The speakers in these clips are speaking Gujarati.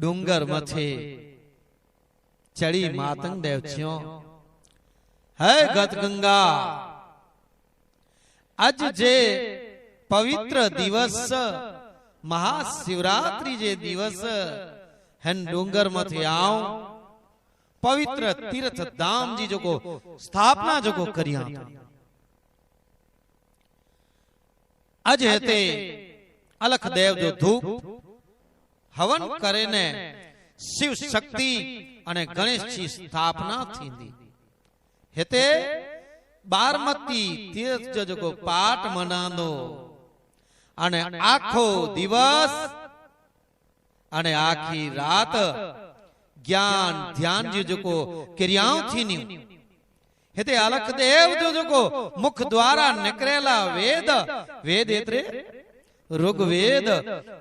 ડુંગર મથે. ચડી માતંગ દેવ થયો હે ગત ગંગા. આજ જે પવિત્ર દિવસ મહાશિવરાત્રી જે દિવસ હેન ડુંગરમાંથી આવ. પવિત્ર તીર્થ ધામજી જોકો સ્થાપના જોકો કર્યા. આજ હેતે અલખ દેવ જો ધૂપ હવન કરીને શિવ શક્તિ અને ગણેશજી સ્થાપના થીંદી. હેતે બારમતી તીર્થ જો જોકો પાઠ મનાનો. અને આખો દિવસ અને આખી રાત જ્ઞાન ધ્યાન જોકો ક્રિયાઓ થીની હેતે અલખ દેવ જોકો મુખ દ્વારા નીકળેલા વેદ. વેદ. એટલે ઋગ્વેદ,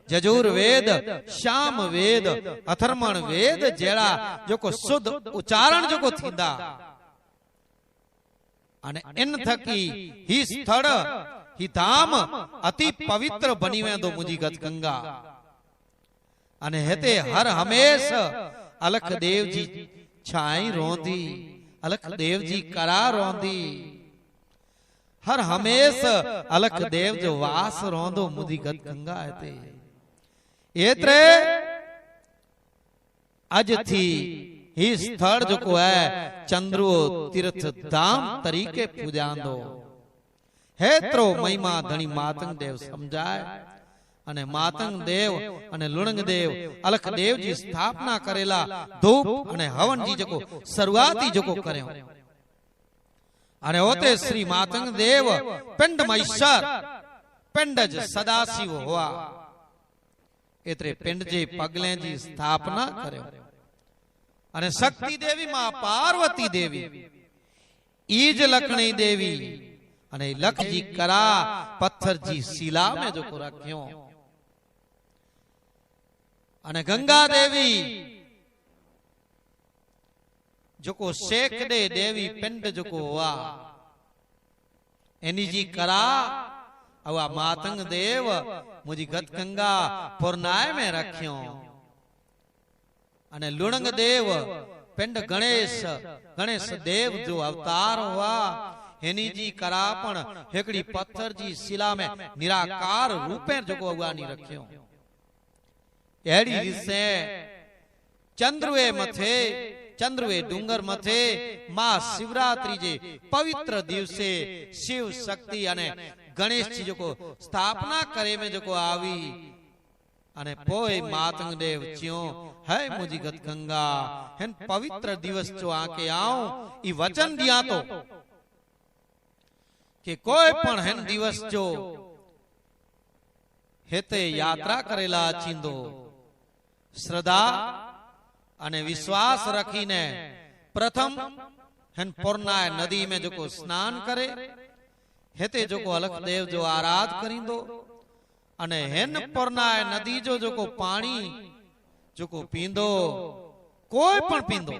જજુર્વેદ શ્યામ વેદ અથર્મણ વેદ જેડા જોકો શુદ્ધ ઉચ્ચારણ જોકો થીંદા. અને એન થકી હી સ્થળ, હી ધામ અતિ પવિત્ર બની વેંદો મુજી ગત ગંગા. અને હેતે હર હમેશ અલખ દેવજી છાઈ રોંધી અલખ દેવજી કરા રોંધી. હર હમેશ અલખ દેવ જો વાસ રોંધો મુદિગત ગંગા હતે એત્રે આજથી હી સ્થળ જો કો હે ચંદ્રો તીર્થ ધામ તરીકે પૂજાંદો હેત્રો મહિમા ધણી માતંગ દેવ સમજાય અને માતંગ દેવ અને લુણંગ દેવ અલખ દેવજી સ્થાપના કરેલા ધૂપ અને હવનજી જકો શરૂઆતી જકો કર્યો અને હોતે શ્રી માતંગ દેવ પિંડ મૈસર પિંડ જ સદાશિવ હોવા એટલે પિંડ જે પગલે જી સ્થાપના કર્યો અને શક્તિ દેવી માં પાર્વતી દેવી ઈજ લખણી દેવી અને લખજી કરા પથ્થરજી શિલા મેં જો રાખ્યો અને ગંગા દેવી જોકો શેખ દે દેવી પિંડ જોકો વા. એની જી કરા આવા માતંગ દેવ મુજી ગત ગંગા પુરનાય મે રખ્યો. અને લુણંગ દેવ પિંડ ગણેશ ગણેશ દેવ જો અવતાર હોવા એની જી કરા પણ હેકડી પથ્થર જી શિલા મે નિરાકાર રૂપે જોકો અગવાની રખ્યો એડી રીસે ચંદ્રવે મથે ચંદ્રુએ ડુંગર મથે માં શિવરાત્રી જે પવિત્ર દિવસે શિવ શક્તિ અને ગણેશજી જોકો સ્થાપના કરે મે જોકો આવી. અને પોય માતંગ દેવ ચ્યો હે મુજી ગત ગંગા હેન પવિત્ર દિવસ જો આકે આઉ ઈ વચન દિયા તો કે કોઈ પણ હેન દિવસ જો હેતે યાત્રા કરેલા ચિંદો શ્રદ્ધા અને વિશ્વાસ રખીને પ્રથમ હન પોરનાય નદી મે જોકો સ્નાન કરે હેતે જોકો અલખ દેવ જો આરાધ કરીંદો અને હેન પોરનાય નદી જો જોકો પાણી જોકો પીંદો કોઈ પણ પીંદો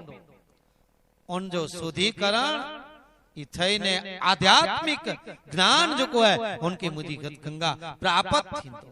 ઓન જો સુધીકરણ થઈને આધ્યાત્મિક જ્ઞાન જો કોઈ ઉનકી મુદિગત ગંગા પ્રાપ્ત થીંદો.